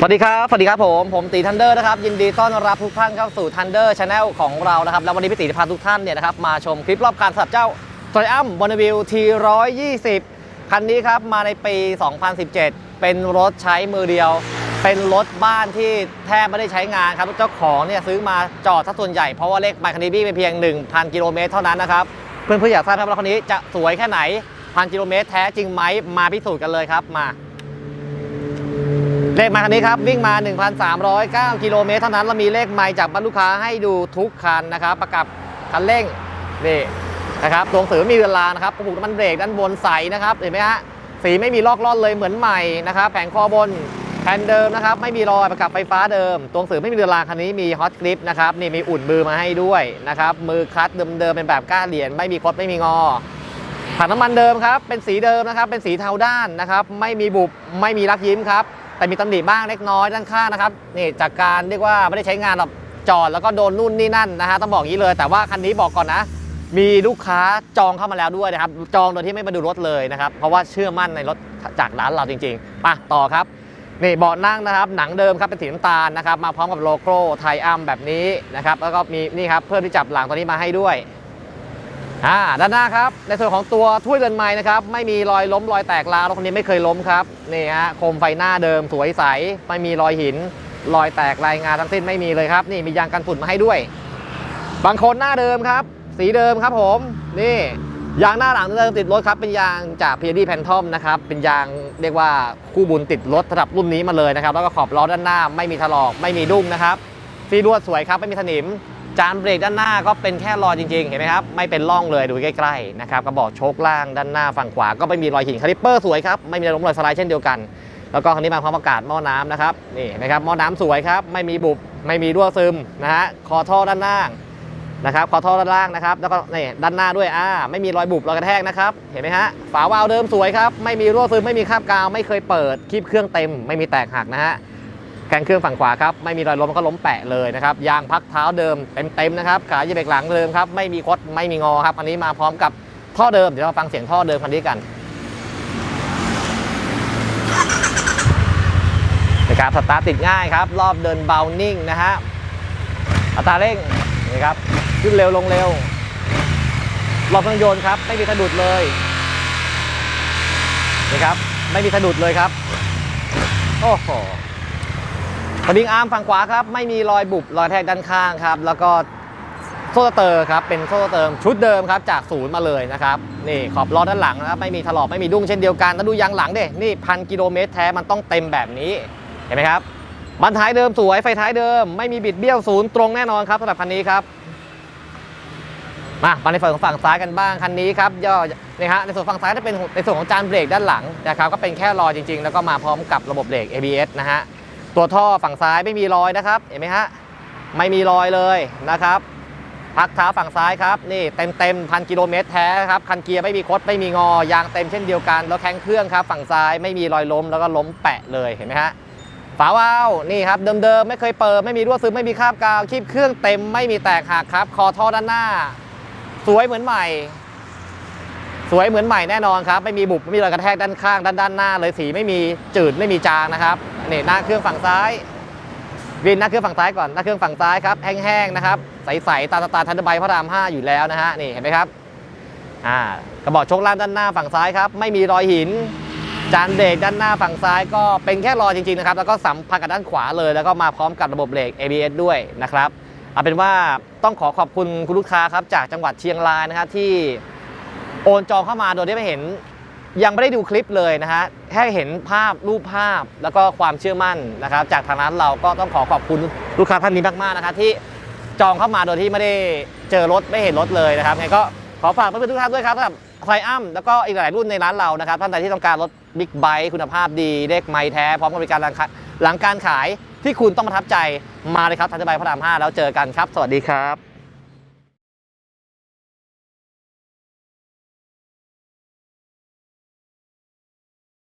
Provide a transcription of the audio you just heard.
สวัสดีครับ สวัสดีครับผม ผมตีทันเดอร์นะครับ ยินดีต้อนรับทุกท่านเข้าสู่ทันเดอร์ชาแนลของเรานะครับ แล้ววันนี้พี่ตีจะพาทุกท่านเนี่ยนะครับมาชมคลิปรอบการสับเจ้า t o y อัมบอนวิลที120คันนี้ครับ มาในปี 2017 เป็นรถใช้มือเดียว เป็นรถบ้านที่แทบไม่ได้ใช้งานครับ เจ้าของเนี่ยซื้อมาจอดซะส่วนใหญ่ เพราะว่าเลขใบคันนี้วิ่งไปเพียง 1,000 กิโลเมตรเท่านั้นนะครับ เพื่อนๆอยากทราบไหมว่ารถคันนี้จะสวยแค่ไหนพันกิโลเมตรแท้จริงไหมมาพิสูจน์กันเลยครับมา เลขมค์คันนี้ครับ วิ่งมา 1,309 กิโลเมตรเท่านั้นเรามีเลขไมค์จากบรรลูกค้าให้ดูทุกคันนะครับ ประกับคันเร่งนี่นะครับตัวหนังสือมีเวลานะครับปุ่มน้ำมันเบรกด้านบนใสนะครับเห็นไหมฮะสีไม่มีลอกล่อนเลยเหมือนใหม่นะครับแผงคอบนแผ่นเดิมนะครับไม่มีรอยประกับไฟฟ้าเดิม ตัวหนังสือไม่มีเวลาคันนี้มีฮอตกริปนะครับนี่มีอุ่นมือมาให้ด้วยนะครับมือคัตช์เดิมๆเป็นแบบก้าเหรียญไม่มีคดไม่มีงอถังน้ำมันเดิมครับเป็นสีเดิมนะครับเป็นสีเทาด้านนะครับไม่มีบุบไม่มีรักยิ้มครับ แต่มีตำหนิบ้างเล็กน้อยด้านข้างนะครับนี่จากการเรียกว่าไม่ได้ใช้งานหรอกจอดแล้วก็โดนนู่นนี่นั่นนะฮะต้องบอกอย่างนี้เลย แต่ว่าคันนี้บอกก่อนนะ มีลูกค้าจองเข้ามาแล้วด้วยนะครับ จองโดยที่ไม่มาดูรถเลยนะครับ เพราะว่าเชื่อมั่นในรถจากร้านเราจริงๆไปต่อครับนี่เบาะนั่งนะครับ หนังเดิมครับเป็นสีน้ำตาลนะครับ มาพร้อมกับโลโก้ไทอัมแบบนี้นะครับ แล้วก็มีนี่ครับเพิ่มที่จับหลังตัวนี้มาให้ด้วย อ่าด้านหน้าครับ ในส่วนของตัวถ้วยเรือนไม้นะครับ ไม่มีรอยล้มรอยแตกร้าวรถคันนี้ไม่เคยล้มครับนี่ฮะโคมไฟหน้าเดิมสวยใส ไม่มีรอยหิน รอยแตกรายงานทั้งสิ้นไม่มีเลยครับ นี่มียางกันฝุ่นมาให้ด้วย บางคนหน้าเดิมครับ สีเดิมครับผม นี่ยางหน้าหลังเดิมติดรถครับ เป็นยางจาก p พี d แพนทอมนะครับ เป็นยางเรียกว่าคู่บุญติดรถระดับรุ่นนี้มาเลยนะครับ แล้วก็ขอบล้อด้านหน้าไม่มีถลอกไม่มีดุ้งนะครับฟีลวดสวยครับไม่มีสนิม จานเบรกด้านหน้าก็เป็นแค่รอยจริงๆ เห็นไหมครับ ไม่เป็นร่องเลยดูใกล้ๆนะครับกระบอกโชคล่างด้านหน้าฝั่งขวาก็ไม่มีรอยหินคาลิปเปอร์สวยครับ ไม่มีรอยล้มรอยสไลด์เช่นเดียวกัน แล้วก็คันนี้มาพร้อมอากาศหม้อน้ำนะครับนี่นะครับหม้อน้ำสวยครับ ไม่มีบุบไม่มีรั่วซึมนะฮะคอท่อด้านล่างนะครับคอท่อด้านล่างนะครับแล้วก็นี่ด้านหน้าด้วยอ่าไม่มีรอยบุบรอยกระแทกนะครับเห็นไหมฮะฝาวาล์วเดิมสวยครับไม่มีรั่วซึมไม่มีคราบกาวไม่เคยเปิดคลิปเครื่องเต็ม ไม่มีแตกหักนะฮะ แกนเครื่องฝั่งขวาครับไม่มีรอยล้มก็ล้มแปะเลยนะครับยางพักเท้าเดิมเต็มๆนะครับขาเหยียบเบรกหลังเดิมครับไม่มีคดไม่มีงอครับอันนี้มาพร้อมกับท่อเดิมเดี๋ยวเราฟังเสียงท่อเดิมคันนี้กันนะครับสตาร์ทติดง่ายครับรอบเดินเบานิ่งนะฮะอัตราเร่งนี่ครับขึ้นเร็วลงเร็วรอบเครื่องยนต์ครับไม่มีสะดุดเลยนี่ครับไม่มีสะดุดเลยครับโอ้โห สลิงอาร์มฝั่งขวาครับไม่มีรอยบุบรอยแทกด้านข้างครับ แล้วก็โซ่เตอร์ครับเป็นโซ่เติมชุดเดิมครับจากศูนย์มาเลยนะครับนี่ขอบล้อด้านหลังนะครับไม่มีถลอกไม่มีดุ้งเช่นเดียวกันแล้วดูยางหลังเด้นี่พันกิโลเมตรแท้มันต้องเต็มแบบนี้เห็นไหมครับบันท้ายเดิมสวยไฟท้ายเดิม ไม่มีบิดเบี้ยวศูนย์ตรงแน่นอนครับสำหรับคันนี้ครับมามาในฝั่งของฝั่งซ้ายกันบ้างคันนี้ครับย่อนี่ฮะในส่วนฝั่งซ้ายจะเป็นในส่วนของจานเบรกด้านหลังนะครับก็เป็นแค่รอจริง ๆ แล้วก็มาพร้อมกับระบบเบรก ABS นะฮะ ตัวท่อฝั่งซ้ายไม่มีรอยนะครับเห็นไหมฮะไม่มีรอยเลยนะครับพักเท้าฝั่งซ้ายครับนี่เต็มเต็มพันกิโลเมตรแท้ครับคันเกียร์ไม่มีคดไม่มีงอยางเต็มเช่นเดียวกันแล้วแข้งเครื่องครับฝั่งซ้ายไม่มีรอยล้มแล้วก็ล้มแปะเลยเห็นไหมฮะฝาวาล์วนี่ครับเดิมๆไม่เคยเปิดไม่มีรั่วซึมไม่มีคราบกาวคีบเครื่องเต็มไม่มีแตกหักครับ คอท่อด้านหน้า สวยเหมือนใหม่ สวยเหมือนใหม่แน่นอนครับ ไม่มีบุบไม่มีรอยกระแทกด้านข้างด้านด้านหน้าเลยสีไม่มีจืดไม่มีจางนะครับ นี่หน้าเครื่องฝั่งซ้ายวินหน้าเครื่องฝั่งซ้ายก่อนหน้าเครื่องฝั่งซ้ายครับแห้งๆนะครับใสๆตาตาทันเดอร์ไบพระราม 5 อยู่แล้วนะฮะนี่เห็นไหมครับอ่ากระบอกชคล่างด้านหน้าฝั่งซ้ายครับไม่มีรอยหิน จานเบรกด้านหน้าฝั่งซ้ายก็เป็นแค่รอยจริงๆนะครับแล้วก็สัมพันธ์กับด้านขวาเลย แล้วก็มาพร้อมกับระบบเบรก ABS ด้วยนะครับเอาเป็นว่าต้องขอขอบคุณคุณลูกค้าครับจากจังหวัดเชียงรายนะครับที่โอนจองเข้ามาโดยที่ไม่เห็น ยังไม่ได้ดูคลิปเลยนะฮะแค่เห็นภาพรูปภาพแล้วก็ความเชื่อมั่นนะครับ จากทางร้านเราก็ต้องขอขอบคุณลูกค้าท่านนี้มากๆนะครับที่จองเข้ามาโดยที่ไม่ได้เจอรถไม่เห็นรถเลยนะครับไงก็ขอฝากเพื่อนๆทุกท่านด้วยครับสำหรับไทอัมแล้วก็อีกหลายรุ่นในร้านเรานะครับท่านใดที่ต้องการรถบิ๊กไบค์คุณภาพดีเลขไม้แท้พร้อมกับบริการหลังการขายที่คุณต้องประทับใจมาเลยครับทันใจไบค์พระราม5แล้วเจอกันครับ สวัสดีครับ